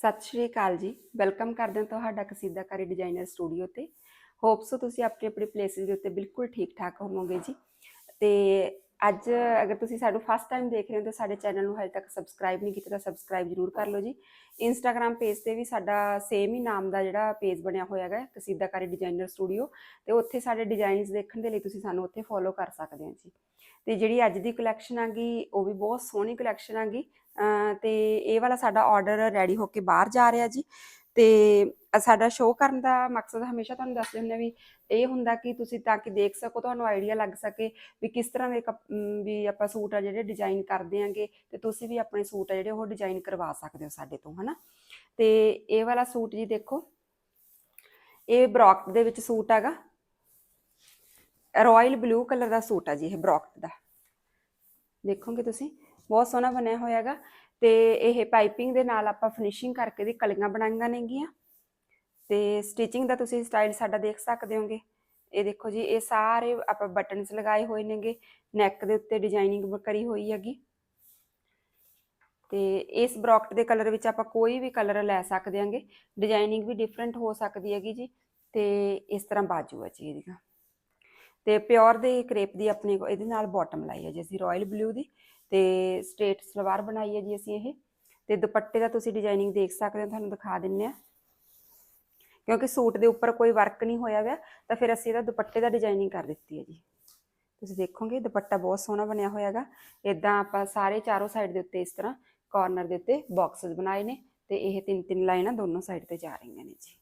ਸਤਿ ਸ਼੍ਰੀ ਅਕਾਲ ਜੀ। ਵੈਲਕਮ ਕਰਦੇ ਹਾਂ ਤੁਹਾਡਾ ਕਸੀਦਾਕਾਰੀ ਡਿਜ਼ਾਈਨਰ ਸਟੂਡੀਓ ਤੇ। ਹੋਪਸ ਤੁਸੀਂ ਆਪਣੇ ਆਪਣੇ ਪਲੇਸਿਸ ਦੇ ਉੱਤੇ ਬਿਲਕੁਲ ਠੀਕ ਠਾਕ ਹੋਵੋਗੇ ਜੀ। ਤੇ ਅੱਜ ਅਗਰ ਤੁਸੀਂ ਸਾਨੂੰ ਫਸਟ ਟਾਈਮ ਦੇਖ ਰਹੇ ਹੋ ਤਾਂ ਸਾਡੇ ਚੈਨਲ ਨੂੰ ਹਜੇ ਤੱਕ ਸਬਸਕ੍ਰਾਈਬ ਨਹੀਂ ਕੀਤਾ ਤਾਂ ਸਬਸਕ੍ਰਾਈਬ ਜ਼ਰੂਰ ਕਰ ਲਓ ਜੀ। ਇੰਸਟਾਗ੍ਰam ਪੇਜ ਤੇ ਵੀ ਸਾਡਾ ਸੇਮ ਹੀ ਨਾਮ ਦਾ ਜਿਹੜਾ ਪੇਜ ਬਣਿਆ ਹੋਇਆ ਹੈਗਾ, ਕਸੀਦਾਕਾਰੀ ਡਿਜ਼ਾਈਨਰ ਸਟੂਡੀਓ ਤੇ ਉੱਥੇ ਸਾਡੇ ਡਿਜ਼ਾਈਨਸ ਦੇਖਣ ਦੇ ਲਈ ਤੁਸੀਂ ਸਾਨੂੰ ਉੱਥੇ ਫੋਲੋ ਕਰ ਸਕਦੇ ਹੋ ਜੀ। ਤੇ ਜਿਹੜੀ ਅੱਜ ਦੀ ਕਲੈਕਸ਼ਨ ਆਗੀ ਉਹ ਵੀ ਬਹੁਤ ਸੋਹਣੀ ਕਲੈਕਸ਼ਨ ਆਗੀ ਅਹ ਤੇ ਇਹ ਵਾਲਾ ਸਾਡਾ ਆਰਡਰ ਰੈਡੀ ਹੋ ਕੇ ਬਾਹਰ ਜਾ ਰਿਹਾ ਜੀ। ਤੇ ਸਾਡਾ ਸ਼ੋਅ ਕਰਨ ਦਾ ਮਕਸਦ ਹਮੇਸ਼ਾ ਤੁਹਾਨੂੰ ਦੱਸਦੇ ਹੁੰਦੇ ਵੀ ਇਹ ਹੁੰਦਾ ਕਿ ਤੁਸੀਂ ਤਾਂ ਕਿ ਦੇਖ ਸਕੋ, ਤੁਹਾਨੂੰ ਆਈਡੀਆ ਲੱਗ ਸਕੇ ਵੀ ਕਿਸ ਤਰ੍ਹਾਂ ਦੇ ਕੱਪ- ਵੀ ਆਪਾਂ ਸੂਟ ਆ ਜਿਹੜੇ ਡਿਜ਼ਾਈਨ ਕਰਦੇ ਆਂਗੇ ਤੇ ਤੁਸੀਂ ਵੀ ਆਪਣੇ ਸੂਟ ਆ ਜਿਹੜੇ ਉਹ ਡਿਜ਼ਾਈਨ ਕਰਵਾ ਸਕਦੇ ਹੋ ਸਾਡੇ ਤੋਂ, ਹਨਾ। ਤੇ ਇਹ ਵਾਲਾ ਸੂਟ ਜੀ ਦੇਖੋ, ਇਹ ਬ੍ਰੌਕਟ ਦੇ ਵਿੱਚ ਸੂਟ ਹੈਗਾ। ਰਾਇਲ ਬਲੂ ਕਲਰ ਦਾ ਸੂਟ ਆ ਜੀ ਇਹ ਬ੍ਰੌਕਟ ਦਾ। ਦੇਖੋਗੇ ਤੁਸੀਂ? ਬਹੁਤ ਸੋਹਣਾ ਬਣਿਆ ਹੋਇਆ ਹੈਗਾ ਤੇ ਇਹ ਪਾਈਪਿੰਗ ਦੇ ਨਾਲ ਆਪਾਂ ਫਿਨਿਸ਼ਿੰਗ ਕਰਕੇ ਦੀ ਕਲੀਆਂ ਬਣਾਈਆਂ ਨੇਗੀਆਂ। ਤੇ ਸਟਿਚਿੰਗ ਦਾ ਤੁਸੀਂ ਸਟਾਈਲ ਸਾਡਾ ਦੇਖ ਸਕਦੇ ਹੋਗੇ। ਇਹ ਦੇਖੋ ਜੀ, ਇਹ ਸਾਰੇ ਆਪਾਂ ਬਟਨਸ ਲਗਾਏ ਹੋਏ ਨੇਗੇ। ਨੈਕ ਦੇ ਉੱਤੇ ਡਿਜ਼ਾਈਨਿੰਗ ਕਰੀ ਹੋਈ ਹੈਗੀ। ਤੇ ਇਸ ਬ੍ਰੌਕਟ ਦੇ ਕਲਰ ਵਿੱਚ ਆਪਾਂ ਕੋਈ ਵੀ ਕਲਰ ਲੈ ਸਕਦੇ ਹਾਂਗੇ। ਡਿਜ਼ਾਈਨਿੰਗ ਵੀ ਡਿਫਰੈਂਟ ਹੋ ਸਕਦੀ ਹੈਗੀ ਜੀ। ਤੇ ਇਸ ਤਰ੍ਹਾਂ ਬਾਜੂ ਹੈ ਜੀ ਇਹਦੀਆਂ। ਤੇ ਪਿਓਰ ਦੇ ਕ੍ਰੇਪ ਦੀ ਆਪਣੇ ਇਹਦੇ ਨਾਲ ਬਾਟਮ ਲਾਈ ਹੈ ਜੀ ਅਸੀਂ ਰਾਇਲ ਬਲੂ ਦੀ। ਤੇ ਸਟ੍ਰੇਟ ਸਲਵਾਰ ਬਣਾਈ ਹੈ ਜੀ ਅਸੀਂ ਇਹ। ਤੇ ਦੁਪੱਟੇ ਦਾ ਤੁਸੀਂ ਡਿਜ਼ਾਈਨਿੰਗ ਦੇਖ ਸਕਦੇ ਹੋ, ਤੁਹਾਨੂੰ ਦਿਖਾ ਦਿੰਨੇ ਆ। ਕਿਉਂਕਿ ਸੂਟ ਦੇ ਉੱਪਰ ਕੋਈ ਵਰਕ ਨਹੀਂ ਹੋਇਆ ਹੋਇਆ ਤਾਂ ਫਿਰ ਅਸੀਂ ਇਹਦਾ ਦੁਪੱਟੇ ਦਾ ਡਿਜ਼ਾਈਨਿੰਗ ਕਰ ਦਿੱਤੀ ਹੈ ਜੀ। ਤੁਸੀਂ ਦੇਖੋਗੇ, ਦੁਪੱਟਾ ਬਹੁਤ ਸੋਹਣਾ ਬਣਿਆ ਹੋਇਆ ਹੈਗਾ। ਇਦਾਂ ਆਪਾਂ ਸਾਰੇ ਚਾਰੋਂ ਸਾਈਡ ਦੇ ਉੱਤੇ ਇਸ ਤਰ੍ਹਾਂ ਕਾਰਨਰ ਦੇ ਉੱਤੇ ਬਾਕਸਸ ਬਣਾਏ ਨੇ ਤੇ ਇਹ ਤਿੰਨ ਤਿੰਨ ਲਾਈਨਾਂ ਦੋਨੋਂ ਸਾਈਡ ਤੇ ਜਾ ਰਹੀਆਂ ਨੇ ਜੀ।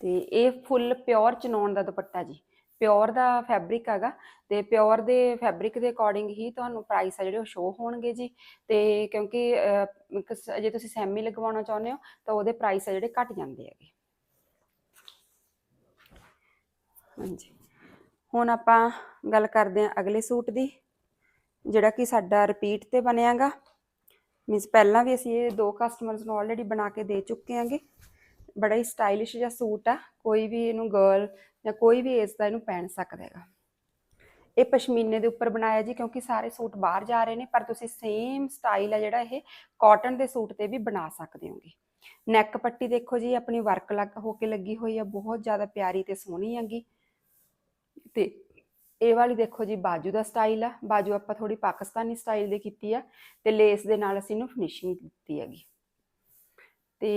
ਤੇ ਇਹ ਫੁੱਲ ਪਿਓਰ ਚਨੌਨ ਦਾ ਦੁਪੱਟਾ ਜੀ। ਪਿਓਰ ਦਾ ਫੈਬਰਿਕ ਹੈਗਾ ਤੇ ਪਿਓਰ ਦੇ ਫੈਬਰਿਕ ਦੇ ਅਕੋਰਡਿੰਗ ਹੀ ਤੁਹਾਨੂੰ ਪ੍ਰਾਈਸ ਆ ਜਿਹੜੇ ਉਹ ਸ਼ੋ ਹੋਣਗੇ ਜੀ। ਤੇ ਕਿਉਂਕਿ ਅਹ, ਜੇ ਤੁਸੀਂ ਸੈਮੀ ਲਗਵਾਉਣਾ ਚਾਹੁੰਦੇ ਹੋ ਤਾਂ ਉਹਦੇ ਪ੍ਰਾਈਸ ਆ ਜਿਹੜੇ ਘਟ ਜਾਂਦੇ ਹੈਗੇ। ਹਾਂਜੀ। ਹੁਣ ਆਪਾਂ ਗੱਲ ਕਰਦੇ ਹਾਂ ਅਗਲੇ ਸੂਟ ਦੀ ਜਿਹੜਾ ਕਿ ਸਾਡਾ ਰਿਪੀਟ ਤੇ ਬਣਿਆਗਾ। ਮੀਨਸ ਪਹਿਲਾਂ ਵੀ ਅਸੀਂ ਇਹ ਦੋ ਕਸਟਮਰਸ ਨੂੰ ਆਲਰੇਡੀ ਬਣਾ ਕੇ ਦੇ ਚੁੱਕੇ ਹਾਂਗੇ। ਬੜਾ ਹੀ ਸਟਾਈਲਿਸ਼ ਜਿਹਾ ਸੂਟ ਆ, ਕੋਈ ਵੀ ਇਹਨੂੰ ਗਰਲ ਜਾਂ ਕੋਈ ਵੀ ਏਜ ਦਾ ਇਹਨੂੰ ਪਹਿਨ ਸਕਦਾ ਹੈਗਾ। ਇਹ ਪਸ਼ਮੀਨੇ ਦੇ ਉੱਪਰ ਬਣਾਇਆ ਜੀ, ਕਿਉਂਕਿ ਸਾਰੇ ਸੂਟ ਬਾਹਰ ਜਾ ਰਹੇ ਨੇ, ਪਰ ਤੁਸੀਂ ਸੇਮ ਸਟਾਈਲ ਆ ਜਿਹੜਾ ਇਹ ਕਾਟਨ ਦੇ ਸੂਟ ਤੇ ਵੀ ਬਣਾ ਸਕਦੇ ਹੋਗੇ। ਨੈਕ ਪੱਟੀ ਦੇਖੋ ਜੀ, ਆਪਣੀ ਵਰਕ ਲੱਗ ਹੋ ਕੇ ਲੱਗੀ ਹੋਈ ਆ, ਬਹੁਤ ਜ਼ਿਆਦਾ ਪਿਆਰੀ ਤੇ ਸੋਹਣੀ ਹੈਗੀ। ਤੇ ਇਹ ਵਾਲੀ ਦੇਖੋ ਜੀ, ਬਾਜੂ ਦਾ ਸਟਾਈਲ ਆ, ਬਾਜੂ ਆਪਾਂ ਥੋੜੀ ਪਾਕਿਸਤਾਨੀ ਸਟਾਈਲ ਦੀ ਕੀਤੀ ਆ, ਤੇ ਲੇਸ ਦੇ ਨਾਲ ਅਸੀਂ ਇਹਨੂੰ ਫਿਨਿਸ਼ਿੰਗ ਦਿੱਤੀ ਹੈਗੀ। ਤੇ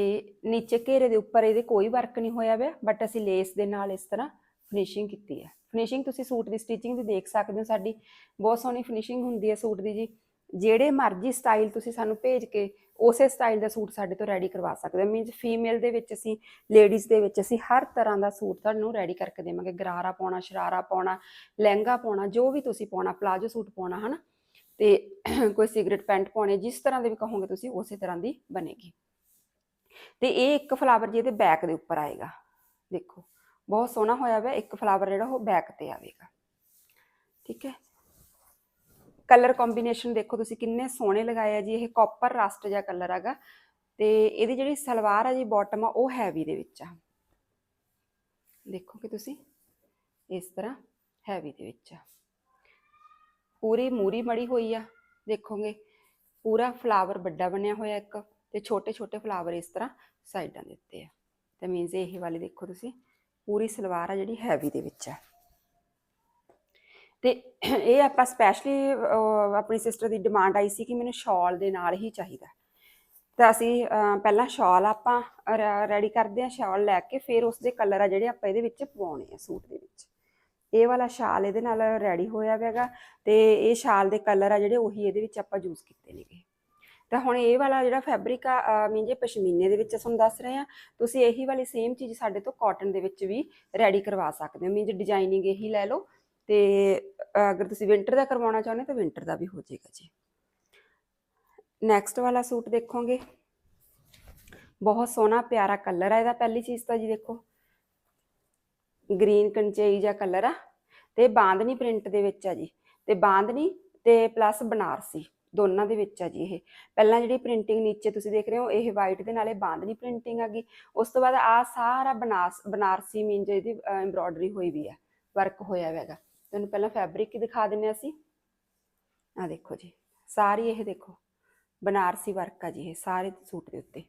ਨੀਚੇ ਘੇਰੇ ਦੇ ਉੱਪਰ ਇਹਦੇ ਕੋਈ ਵਰਕ ਨਹੀਂ ਹੋਇਆ ਹੋਇਆ ਬਟ ਅਸੀਂ ਲੇਸ ਦੇ ਨਾਲ ਇਸ ਤਰ੍ਹਾਂ ਫਿਨਿਸ਼ਿੰਗ ਕੀਤੀ ਹੈ। ਫਿਨਿਸ਼ਿੰਗ ਤੁਸੀਂ ਸੂਟ ਦੀ ਸਟਿਚਿੰਗ ਦੀ ਦੇਖ ਸਕਦੇ ਹੋ, ਸਾਡੀ ਬਹੁਤ ਸੋਹਣੀ ਫਿਨਿਸ਼ਿੰਗ ਹੁੰਦੀ ਹੈ ਸੂਟ ਦੀ ਜੀ। ਜਿਹੜੇ ਮਰਜ਼ੀ ਸਟਾਈਲ ਤੁਸੀਂ ਸਾਨੂੰ ਭੇਜ ਕੇ ਉਸੇ ਸਟਾਈਲ ਦਾ ਸੂਟ ਸਾਡੇ ਤੋਂ ਰੈਡੀ ਕਰਵਾ ਸਕਦੇ ਹੋ। ਮੀਨਸ ਫੀਮੇਲ ਦੇ ਵਿੱਚ ਅਸੀਂ ਲੇਡੀਜ਼ ਦੇ ਵਿੱਚ ਅਸੀਂ ਹਰ ਤਰ੍ਹਾਂ ਦਾ ਸੂਟ ਤੁਹਾਨੂੰ ਰੈਡੀ ਕਰਕੇ ਦੇਵਾਂਗੇ। ਗਰਾਰਾ ਪਾਉਣਾ, ਸ਼ਰਾਰਾ ਪਾਉਣਾ, ਲਹਿੰਗਾ ਪਾਉਣਾ, ਜੋ ਵੀ ਤੁਸੀਂ ਪਾਉਣਾ, ਪਲਾਜੋ ਸੂਟ ਪਾਉਣਾ, ਹਨਾ? ਤੇ ਕੋਈ ਸਿਗਰਟ ਪੈਂਟ ਪਾਉਣੇ, ਜਿਸ ਤਰ੍ਹਾਂ ਦੇ ਵੀ ਕਹੋਗੇ ਤੁਸੀਂ, ਉਸੇ ਤਰ੍ਹਾਂ ਦੀ ਬਣੇਗੀ। ਤੇ ਇਹ ਇੱਕ ਫਲਾਵਰ ਜੀ ਇਹਦੇ ਬੈਕ ਦੇ ਉੱਪਰ ਆਏਗਾ। ਦੇਖੋ, ਬਹੁਤ ਸੋਹਣਾ ਹੋਇਆ ਹੋਇਆ ਇੱਕ ਫਲਾਵਰ ਜਿਹੜਾ ਉਹ ਬੈਕ ਤੇ ਆਵੇਗਾ। ਠੀਕ ਹੈ? ਕਲਰ ਕੰਬੀਨੇਸ਼ਨ ਦੇਖੋ ਤੁਸੀਂ ਕਿੰਨੇ ਸੋਹਣੇ ਲਗਾਏ ਆ ਜੀ, ਇਹ ਕਾਪਰ ਰਸਟ ਜਿਹਾ ਕਲਰ ਹੈਗਾ। ਤੇ ਇਹਦੀ ਜਿਹੜੀ ਸਲਵਾਰ ਆ ਜੀ ਬਾਟਮ ਆ, ਉਹ ਹੈਵੀ ਦੇ ਵਿੱਚ ਆ। ਦੇਖੋਗੇ ਤੁਸੀਂ ਇਸ ਤਰ੍ਹਾਂ ਹੈਵੀ ਦੇ ਵਿੱਚ ਆ। ਪੂਰੀ ਮੂਰੀ ਮੜੀ ਹੋਈ ਆ, ਦੇਖੋਗੇ। ਪੂਰਾ ਫਲਾਵਰ ਵੱਡਾ ਬਣਿਆ ਹੋਇਆ ਇੱਕ। ਤੇ ਛੋਟੇ ਛੋਟੇ ਫਲਾਵਰ ਇਸ ਤਰ੍ਹਾਂ ਸਾਈਡਾਂ ਦੇ ਉੱਤੇ ਆ। ਤੇ ਮੀਨਸ ਇਹ ਵਾਲੀ ਦੇਖੋ ਤੁਸੀਂ, ਪੂਰੀ ਸਲਵਾਰ ਆ ਜਿਹੜੀ ਹੈਵੀ ਦੇ ਵਿੱਚ ਆ। ਤੇ ਇਹ ਆਪਾਂ ਸਪੈਸ਼ਲੀ ਆਪਣੀ ਸਿਸਟਰ ਦੀ ਡਿਮਾਂਡ ਆਈ ਸੀ ਕਿ ਮੈਨੂੰ ਸ਼ਾਲ ਦੇ ਨਾਲ ਹੀ ਚਾਹੀਦਾ। ਤਾਂ ਅਸੀਂ ਪਹਿਲਾਂ ਸ਼ਾਲ ਆਪਾਂ ਰੈਡੀ ਕਰਦੇ ਆ ਸ਼ਾਲ ਲੈ ਕੇ, ਫਿਰ ਉਸ ਦੇ ਕਲਰ ਆ ਜਿਹੜੇ ਆਪਾਂ ਇਹਦੇ ਵਿੱਚ ਪਵਾਉਣੇ ਆ ਸੂਟ ਦੇ ਵਿੱਚ। ਇਹ ਵਾਲਾ ਸ਼ਾਲ ਇਹਦੇ ਨਾਲ ਰੈਡੀ ਹੋਇਆ ਹੈਗਾ ਤੇ ਇਹ ਸ਼ਾਲ ਦੇ ਕਲਰ ਆ ਜਿਹੜੇ ਉਹੀ ਇਹਦੇ ਵਿੱਚ ਆਪਾਂ ਯੂਜ਼ ਕੀਤੇ ਨੇਗੇ। ਤਾਂ ਹੁਣ ਇਹ ਵਾਲਾ ਜਿਹੜਾ ਫੈਬਰਿਕ ਆ ਮੀਨ ਜੇ ਪਸ਼ਮੀਨੇ ਦੇ ਵਿੱਚ ਤੁਹਾਨੂੰ ਦੱਸ ਰਹੇ ਆ ਤੁਸੀਂ ਇਹੀ ਵਾਲੀ ਸੇਮ ਚੀਜ਼ ਸਾਡੇ ਤੋਂ ਕਾਟਨ ਦੇ ਵਿੱਚ ਵੀ ਰੈਡੀ ਕਰਵਾ ਸਕਦੇ ਹੋ। ਮੀਨ ਜੇ ਡਿਜ਼ਾਈਨਿੰਗ ਇਹੀ ਲੈ ਲਓ ਤੇ ਅਗਰ ਤੁਸੀਂ ਵਿੰਟਰ ਦਾ ਕਰਵਾਉਣਾ ਚਾਹੁੰਦੇ ਤਾਂ ਵਿੰਟਰ ਦਾ ਵੀ ਹੋ ਜਾਏਗਾ ਜੀ। ਨੈਕਸਟ ਵਾਲਾ ਸੂਟ ਦੇਖੋਗੇ। ਬਹੁਤ ਸੋਹਣਾ, ਪਿਆਰਾ ਕਲਰ ਆ ਇਹਦਾ। ਪਹਿਲੀ ਚੀਜ਼ ਤਾਂ ਜੀ ਦੇਖੋ ਗ੍ਰੀਨ ਕੰਚਈ ਜਿਹਾ ਕਲਰ ਆ ਤੇ ਬਾਂਦਨੀ ਪ੍ਰਿੰਟ ਦੇ ਵਿੱਚ ਆ ਜੀ। ਤੇ ਬਾਂਦਨੀ ਤੇ ਪਲੱਸ ਬਨਾਰਸੀ। ਦੋਨਾਂ ਦੇ ਵਿੱਚ ਆ ਜੀ ਇਹ। ਪਹਿਲਾਂ ਜਿਹੜੀ ਪ੍ਰਿੰਟਿੰਗ ਨੀਚੇ ਤੁਸੀਂ ਦੇਖ ਰਹੇ ਹੋ, ਇਹ ਵਾਈਟ ਦੇ ਨਾਲੇ ਬਾਂਦਨੀ ਪ੍ਰਿੰਟਿੰਗ ਆ ਉਸ ਤੋਂ ਬਾਅਦ ਆ ਸਾਰਾ ਬਨਾਸ, ਬਨਾਰਸੀ ਮੀਨ ਜੋ ਇਹਦੀ ਐਮਬ੍ਰੋਇਡਰੀ ਹੋਈ ਵੀ ਆ ਵਰਕ ਹੋਇਆ ਹੋਇਆ ਹੈਗਾ। ਤੁਹਾਨੂੰ ਪਹਿਲਾਂ ਫੈਬਰਿਕ ਹੀ ਦਿਖਾ ਦਿੰਨੇ ਅਸੀਂ। ਆ ਦੇਖੋ ਜੀ, ਸਾਰੀ ਇਹ ਦੇਖੋ, ਬਨਾਰਸੀ ਵਰਕ ਆ ਜੀ ਇਹ, ਸਾਰੇ ਸੂਟ ਦੇ ਉੱਤੇ।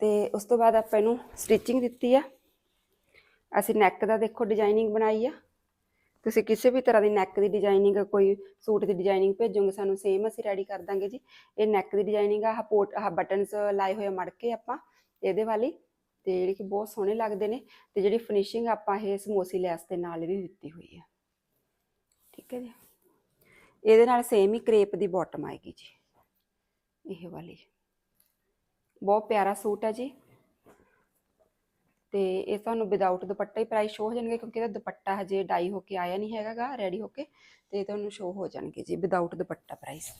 ਤੇ ਉਸ ਤੋਂ ਬਾਅਦ ਆਪਾਂ ਇਹਨੂੰ ਸਟਿਚਿੰਗ ਦਿੱਤੀ ਆ। ਅਸੀਂ ਨੈਕ ਦਾ ਦੇਖੋ ਡਿਜ਼ਾਈਨਿੰਗ ਬਣਾਈ ਆ। ਤੁਸੀਂ ਕਿਸੇ ਵੀ ਤਰ੍ਹਾਂ ਦੀ ਨੈਕ ਦੀ ਡਿਜ਼ਾਈਨਿੰਗ ਕੋਈ ਸੂਟ ਦੀ ਡਿਜ਼ਾਈਨਿੰਗ ਭੇਜੋਗੇ, ਸਾਨੂੰ ਸੇਮ ਅਸੀਂ ਰੈਡੀ ਕਰ ਦਾਂਗੇ ਜੀ। ਇਹ ਨੈਕ ਦੀ ਡਿਜ਼ਾਈਨਿੰਗ ਆ, ਆਹ ਪੋਟ ਆਹ ਬਟਨਸ ਲਾਏ ਹੋਏ ਆ ਮੜ ਕੇ ਆਪਾਂ, ਇਹਦੇ ਵਾਲੀ। ਤੇ ਜਿਹੜੀ ਕਿ ਬਹੁਤ ਸੋਹਣੇ ਲੱਗਦੇ ਨੇ, ਤੇ ਜਿਹੜੀ ਫਿਨਿਸ਼ਿੰਗ ਆਪਾਂ ਇਹ ਸਮੋਸੀ ਲੈਸ ਦੇ ਨਾਲ ਵੀ ਦਿੱਤੀ ਹੋਈ ਹੈ ਠੀਕ ਹੈ ਜੀ। ਇਹਦੇ ਨਾਲ ਸੇਮ ਹੀ ਕ੍ਰੇਪ ਦੀ ਬਾਟਮ ਆਏਗੀ ਜੀ। ਇਹ ਵਾਲੀ। ਬਹੁਤ ਪਿਆਰਾ ਸੂਟ ਹੈ ਜੀ। ਤੇ ਇਹ ਤੁਹਾਨੂੰ ਵਿਦਆਊਟ ਦੁਪੱਟਾ ਹੀ ਪ੍ਰਾਈਸ ਸ਼ੋ ਹੋ ਜਾਣਗੇ ਕਿਉਂਕਿ ਇਹਦਾ ਦੁਪੱਟਾ ਹਜੇ ਡਾਈ ਹੋ ਕੇ ਆਇਆ ਨਹੀਂ ਹੈਗਾਗਾ ਰੈਡੀ ਹੋ ਕੇ ਤੇ ਤੁਹਾਨੂੰ ਸ਼ੋ ਹੋ ਜਾਣਗੇ ਜੀ ਵਿਦਆਊਟ ਦੁਪੱਟਾ ਪ੍ਰਾਈਸ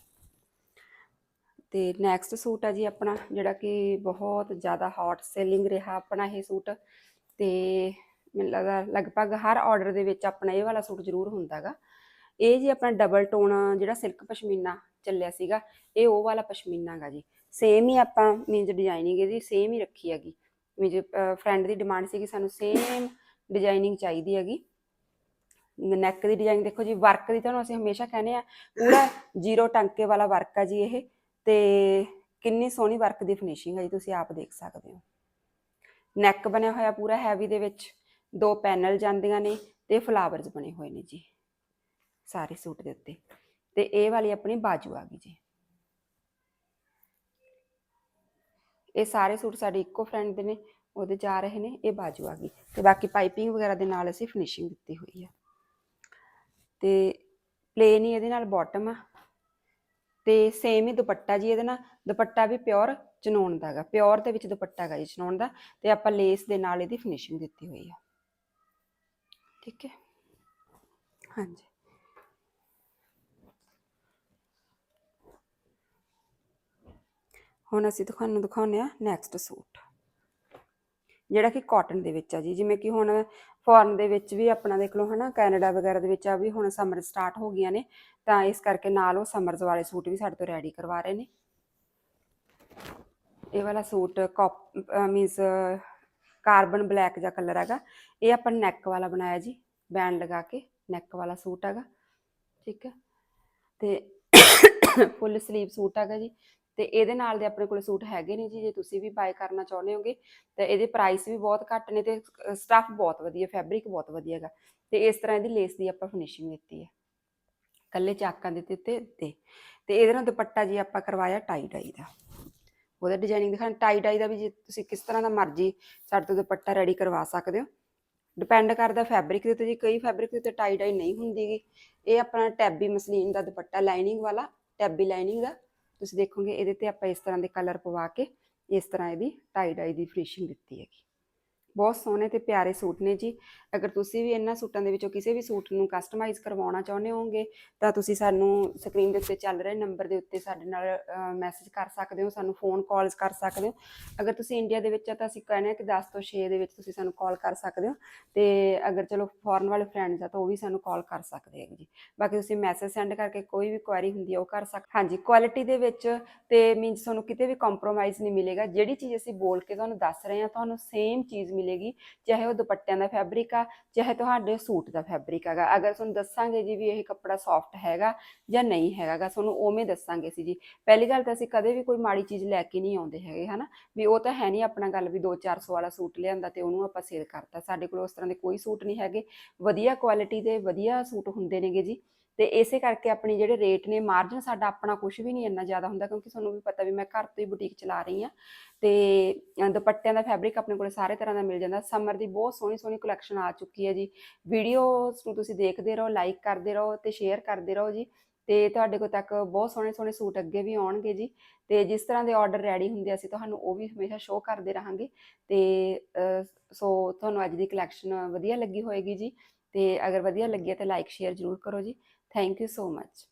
ਤੇ ਨੈਕਸਟ ਸੂਟ ਆ ਜੀ ਆਪਣਾ ਜਿਹੜਾ ਕਿ ਬਹੁਤ ਜ਼ਿਆਦਾ ਹੌਟ ਸੇਲਿੰਗ ਰਿਹਾ ਆਪਣਾ ਇਹ ਸੂਟ ਤੇ ਮੈਨੂੰ ਲੱਗਦਾ ਲਗਭਗ ਹਰ ਆਰਡਰ ਦੇ ਵਿੱਚ ਆਪਣਾ ਇਹ ਵਾਲਾ ਸੂਟ ਜ਼ਰੂਰ ਹੁੰਦਾਗਾ ਇਹ ਜੀ ਆਪਣਾ ਡਬਲ ਟੋਨ ਜਿਹੜਾ ਸਿਲਕ ਪਸ਼ਮੀਨਾ ਚੱਲਿਆ ਸੀਗਾ, ਇਹ ਉਹ ਵਾਲਾ ਪਸ਼ਮੀਨਾ ਗਾ ਜੀ। ਸੇਮ ਹੀ ਆਪਾਂ ਮੀਨਸ ਡਿਜ਼ਾਈਨਿੰਗ ਇਹਦੀ ਸੇਮ ਹੀ ਰੱਖੀ ਹੈਗੀ। ਮੀਨਸ ਫਰੈਂਡ ਦੀ ਡਿਮਾਂਡ ਸੀਗੀ, ਸਾਨੂੰ ਸੇਮ ਡਿਜ਼ਾਈਨਿੰਗ ਚਾਹੀਦੀ ਹੈਗੀ। ਨੈਕ ਦੀ ਡਿਜ਼ਾਈਨ ਦੇਖੋ ਜੀ ਵਰਕ ਦੀ ਤੁਹਾਨੂੰ ਅਸੀਂ ਹਮੇਸ਼ਾ ਕਹਿੰਦੇ ਆ ਪੂਰਾ ਜ਼ੀਰੋ ਟਾਂਕੇ ਵਾਲਾ ਵਰਕ ਆ ਜੀ ਇਹ। ਤੇ ਕਿੰਨੀ ਸੋਹਣੀ ਵਰਕ ਦੀ ਫਿਨਿਸ਼ਿੰਗ ਹੈ ਜੀ, ਤੁਸੀਂ ਆਪ ਦੇਖ ਸਕਦੇ ਹੋ। ਨੈਕ ਬਣਿਆ ਹੋਇਆ ਪੂਰਾ ਹੈਵੀ ਦੇ ਵਿੱਚ, ਦੋ ਪੈਨਲ ਜਾਂਦੀਆਂ ਨੇ ਤੇ ਫਲਾਵਰਸ ਬਣੇ ਹੋਏ ਨੇ ਜੀ, ਸਾਰੇ ਸੂਟ ਦੇ ਉੱਤੇ। ਤੇ ਇਹ ਵਾਲੀ ਆਪਣੀ ਬਾਜੂ ਆ ਗਈ ਜੀ। ਇਹ ਸਾਰੇ ਸੂਟ ਸਾਡੇ ਇੱਕੋ ਫਰੈਂਡ ਦੇ ਨੇ, ਉਹਦੇ ਜਾ ਰਹੇ ਨੇ, ਇਹ ਬਾਜੂ ਆ ਗਈ। ਤੇ ਬਾਕੀ ਪਾਈਪਿੰਗ ਵਗੈਰਾ ਦੇ ਨਾਲ ਅਸੀਂ ਫਿਨਿਸ਼ਿੰਗ ਦਿੱਤੀ ਹੋਈ ਆ। ਤੇ ਪਲੇਨ ਹੀ ਇਹਦੇ ਨਾਲ ਬਾਟਮ ਆ। ਤੇ ਸੇਮ ਹੀ ਦੁਪੱਟਾ ਜੀ ਇਹਦੇ ਨਾਲ, ਦੁਪੱਟਾ ਵੀ ਪਿਓਰ ਚਨੋਣ ਦਾ ਹੈਗਾ ਪਿਓਰ ਦੇ ਵਿੱਚ ਦੁਪੱਟਾ ਹੈਗਾ ਜੀ ਚਨੋਣ ਦਾ, ਤੇ ਆਪਾਂ ਲੇਸ ਦੇ ਨਾਲ ਇਹਦੀ ਫਿਨਿਸ਼ਿੰਗ ਦਿੱਤੀ ਹੋਈ ਆ। ਠੀਕ ਹੈ? ਹਾਂਜੀ। ਹੁਣ ਅਸੀਂ ਤੁਹਾਨੂੰ ਦਿਖਾਉਂਦੇ ਆ ਨੈਕਸਟ ਸੂਟ। ਜਿਹੜਾ ਕਿ ਕਾਟਨ ਦੇ ਵਿੱਚ ਆ ਜੀ, ਜਿਵੇਂ ਕਿ ਹੁਣ ਫੋਰਨ ਦੇ ਵਿੱਚ ਵੀ ਆਪਣਾ ਦੇਖ ਲਓ ਹਨਾ, ਕੈਨੇਡਾ ਵਗੈਰਾ ਦੇ ਵਿੱਚ ਆ ਵੀ ਹੁਣ ਸਮਰ ਸਟਾਰਟ ਹੋ ਗਈਆਂ ਨੇ, ਤਾਂ ਇਸ ਕਰਕੇ ਨਾਲ ਉਹ ਸਮਰਸ ਵਾਲੇ ਸੂਟ ਵੀ ਸਾਡੇ ਤੋਂ ਰੈਡੀ ਕਰਵਾ ਰਹੇ ਨੇ। ਇਹ ਵਾਲਾ ਸੂਟ ਮੀਨਸ ਕਾਰਬਨ ਬਲੈਕ ਦਾ ਕਲਰ ਹੈਗਾ। ਇਹ ਆਪਾਂ ਨੈਕ ਵਾਲਾ ਬਣਾਇਆ ਜੀ ਬੈਂਡ ਲਗਾ ਕੇ ਨੈਕ ਵਾਲਾ ਸੂਟ ਹੈਗਾ, ਠੀਕ ਹੈ। ਤੇ ਫੁੱਲ ਸਲੀਵ ਸੂਟ ਹੈਗਾ ਜੀ। ਤੇ ਇਹਦੇ ਨਾਲ ਦੇ ਆਪਣੇ ਕੋਲ ਸੂਟ ਹੈਗੇ ਨੇ ਜੀ, ਜੇ ਤੁਸੀਂ ਵੀ ਬਾਏ ਕਰਨਾ ਚਾਹੁੰਦੇ ਹੋਗੇ, ਤਾਂ ਇਹਦੇ ਪ੍ਰਾਈਸ ਵੀ ਬਹੁਤ ਘੱਟ ਨੇ ਤੇ ਸਟੱਫ ਬਹੁਤ ਵਧੀਆ ਫੈਬਰਿਕ ਬਹੁਤ ਵਧੀਆ ਹੈਗਾ। ਤੇ ਇਸ ਤਰ੍ਹਾਂ ਇਹਦੀ ਲੇਸ ਦੀ ਆਪਾਂ ਫਿਨਿਸ਼ਿੰਗ ਦਿੱਤੀ ਹੈ। ਕੱਲੇ ਚਾਕਾਂ ਦੇ ਉੱਤੇ ਤੇ ਤੇ ਇਹਦੇ ਨਾਲ ਦੁਪੱਟਾ ਜੀ ਆਪਾਂ ਕਰਵਾਇਆ ਟਾਈ ਡਾਈ ਦਾ। ਉਹਦਾ ਡਿਜ਼ਾਈਨਿੰਗ ਦਿਖਾਣ ਟਾਈ ਡਾਈ ਦਾ ਵੀ ਜੇ ਤੁਸੀਂ ਕਿਸ ਤਰ੍ਹਾਂ ਦਾ ਮਰਜ਼ੀ ਸਾਡੇ ਤੋਂ ਦੁਪੱਟਾ ਰੈਡੀ ਕਰਵਾ ਸਕਦੇ ਹੋ। ਡਿਪੈਂਡ ਕਰਦਾ ਫੈਬਰਿਕ ਦੇ ਉੱਤੇ ਜੀ। ਕਈ ਫੈਬਰਿਕ ਦੇ ਉੱਤੇ ਟਾਈ ਡਾਈ ਨਹੀਂ ਹੁੰਦੀਗੀ ਇਹ ਆਪਣਾ ਟੈਬੀ ਮਸਲੀਨ ਦਾ ਦੁਪੱਟਾ ਲਾਈਨਿੰਗ ਵਾਲਾ ਟੈਬੀ ਲਾਈਨਿੰਗ ਦਾ। ਤੁਸੀਂ ਦੇਖੋਗੇ ਇਹਦੇ ਤੇ ਆਪਾਂ ਇਸ ਤਰ੍ਹਾਂ ਦੇ ਕਲਰ ਪਵਾ ਕੇ ਇਸ ਤਰ੍ਹਾਂ ਇਹਦੀ ਟਾਈ ਡਾਈ ਦੀ ਫਿਨਿਸ਼ਿੰਗ ਦਿੱਤੀ ਹੈਗੀ। ਬਹੁਤ ਸੋਹਣੇ ਤੇ ਪਿਆਰੇ ਸੂਟ ਨੇ ਜੀ। ਅਗਰ ਤੁਸੀਂ ਵੀ ਇਹਨਾਂ ਸੂਟਾਂ ਦੇ ਵਿੱਚੋਂ ਕਿਸੇ ਵੀ ਸੂਟ ਨੂੰ ਕਸਟਮਾਈਜ਼ ਕਰਵਾਉਣਾ ਚਾਹੁੰਦੇ ਹੋਗੇ ਤਾਂ ਤੁਸੀਂ ਸਾਨੂੰ ਸਕਰੀਨ ਦੇ ਉੱਤੇ ਚੱਲ ਰਹੇ ਨੰਬਰ ਦੇ ਉੱਤੇ ਸਾਡੇ ਨਾਲ ਮੈਸੇਜ ਕਰ ਸਕਦੇ ਹੋ, ਸਾਨੂੰ ਫੋਨ ਕਾਲਸ ਕਰ ਸਕਦੇ ਹੋ। ਅਗਰ ਤੁਸੀਂ ਇੰਡੀਆ ਦੇ ਵਿੱਚ ਆ, ਤਾਂ ਅਸੀਂ ਕਹਿੰਦੇ ਹਾਂ ਕਿ 10 ਤੋਂ 6 ਦੇ ਵਿੱਚ ਤੁਸੀਂ ਸਾਨੂੰ ਕਾਲ ਕਰ ਸਕਦੇ ਹੋ। ਤੇ ਅਗਰ ਚਲੋ ਫੋਰਨ ਵਾਲੇ ਫਰੈਂਡਸ ਆ, ਤਾਂ ਉਹ ਵੀ ਸਾਨੂੰ ਕਾਲ ਕਰ ਸਕਦੇ ਹੈਗੇ ਜੀ। ਬਾਕੀ ਤੁਸੀਂ ਮੈਸੇਜ ਸੈਂਡ ਕਰਕੇ ਕੋਈ ਵੀ ਕੁਐਰੀ ਹੁੰਦੀ ਹੈ ਉਹ ਕਰ ਸਕ ਹਾਂਜੀ ਕੁਆਲਿਟੀ ਦੇ ਵਿੱਚ ਤੇ ਮੀਨਸ ਤੁਹਾਨੂੰ ਕਿਤੇ ਵੀ ਕੰਪਰੋਮਾਈਜ਼ ਨਹੀਂ ਮਿਲੇਗਾ। ਜਿਹੜੀ ਚੀਜ਼ ਅਸੀਂ ਬੋਲ ਕੇ ਤੁਹਾਨੂੰ ਦੱਸ ਰਹੇ ਹਾਂ, ਤੁਹਾਨੂੰ ਸੇਮ ਚੀਜ਼ ਮਿਲੇਗੀ, ਚਾਹੇ ਉਹ ਦੁਪੱਟਿਆਂ ਦਾ ਫੈਬਰਿਕ ਆ, ਚਾਹੇ ਤੁਹਾਡੇ ਸੂਟ ਦਾ ਫੈਬਰਿਕ ਹੈਗਾ। ਅਗਰ ਤੁਹਾਨੂੰ ਦੱਸਾਂਗੇ ਜੀ ਵੀ ਇਹ ਕੱਪੜਾ ਸੌਫਟ ਹੈਗਾ ਜਾਂ ਨਹੀਂ ਹੈਗਾਗਾ ਤੁਹਾਨੂੰ ਉਵੇਂ ਦੱਸਾਂਗੇ ਸੀ ਜੀ। ਪਹਿਲੀ ਗੱਲ ਤਾਂ ਅਸੀਂ ਕਦੇ ਵੀ ਕੋਈ ਮਾੜੀ ਚੀਜ਼ ਲੈ ਕੇ ਨਹੀਂ ਆਉਂਦੇ ਹੈਗੇ, ਹਨਾ? ਵੀ ਉਹ ਤਾਂ ਹੈ ਨਹੀਂ ਆਪਣਾ ਗੱਲ ਵੀ 2-400 ਵਾਲਾ ਸੂਟ ਲਿਆਂਦਾ ਤੇ ਉਹਨੂੰ ਆਪਾਂ ਸੇਲ ਕਰਤਾ। ਸਾਡੇ ਕੋਲ ਉਸ ਤਰ੍ਹਾਂ ਦੇ ਕੋਈ ਸੂਟ ਨਹੀਂ ਹੈਗੇ। ਵਧੀਆ ਕੁਆਲਿਟੀ ਦੇ ਵਧੀਆ ਸੂਟ ਹੁੰਦੇ ਨੇਗੇ ਜੀ। ਤੇ ਇਸੇ ਕਰਕੇ ਆਪਣੀ ਜਿਹੜੇ ਰੇਟ ਨੇ ਮਾਰਜਨ ਸਾਡਾ ਆਪਣਾ ਕੁਝ ਵੀ ਨਹੀਂ ਇੰਨਾ ਜ਼ਿਆਦਾ ਹੁੰਦਾ ਕਿਉਂਕਿ ਤੁਹਾਨੂੰ ਵੀ ਪਤਾ ਵੀ ਮੈਂ ਘਰ ਤੋਂ ਹੀ ਬੁਟੀਕ ਚਲਾ ਰਹੀ ਆ ਤੇ ਦੁਪੱਟਿਆਂ ਦਾ ਫੈਬਰਿਕ ਆਪਣੇ ਕੋਲ ਸਾਰੇ ਤਰ੍ਹਾਂ ਦਾ ਮਿਲ ਜਾਂਦਾ। ਸਮਰ ਦੀ ਬਹੁਤ ਸੋਹਣੀ ਸੋਹਣੀ ਕਲੈਕਸ਼ਨ ਆ ਚੁੱਕੀ ਹੈ ਜੀ। ਵੀਡੀਓਸ ਨੂੰ ਤੁਸੀਂ ਦੇਖਦੇ ਰਹੋ ਲਾਈਕ ਕਰਦੇ ਰਹੋ ਤੇ ਸ਼ੇਅਰ ਕਰਦੇ ਰਹੋ ਜੀ। ਤੇ ਤੁਹਾਡੇ ਕੋਲ ਤੱਕ ਬਹੁਤ ਸੋਹਣੇ ਸੋਹਣੇ ਸੂਟ ਅੱਗੇ ਵੀ ਆਉਣਗੇ ਜੀ। ਤੇ ਜਿਸ ਤਰ੍ਹਾਂ ਦੇ ਆਰਡਰ ਰੈਡੀ ਹੁੰਦੇ ਅਸੀਂ ਤੁਹਾਨੂੰ ਉਹ ਵੀ ਹਮੇਸ਼ਾ ਸ਼ੋਅ ਕਰਦੇ ਰਹਾਂਗੇ। ਤੇ ਸੋ ਤੁਹਾਨੂੰ ਅੱਜ ਦੀ ਕਲੈਕਸ਼ਨ ਵਧੀਆ ਲੱਗੀ ਹੋਏਗੀ ਜੀ। ਤੇ ਅਗਰ ਵਧੀਆ ਲੱਗੀ ਹੈ ਤਾਂ ਲਾਈਕ ਸ਼ੇਅਰ ਜ਼ਰੂਰ ਕਰੋ ਜੀ। Thank you so much.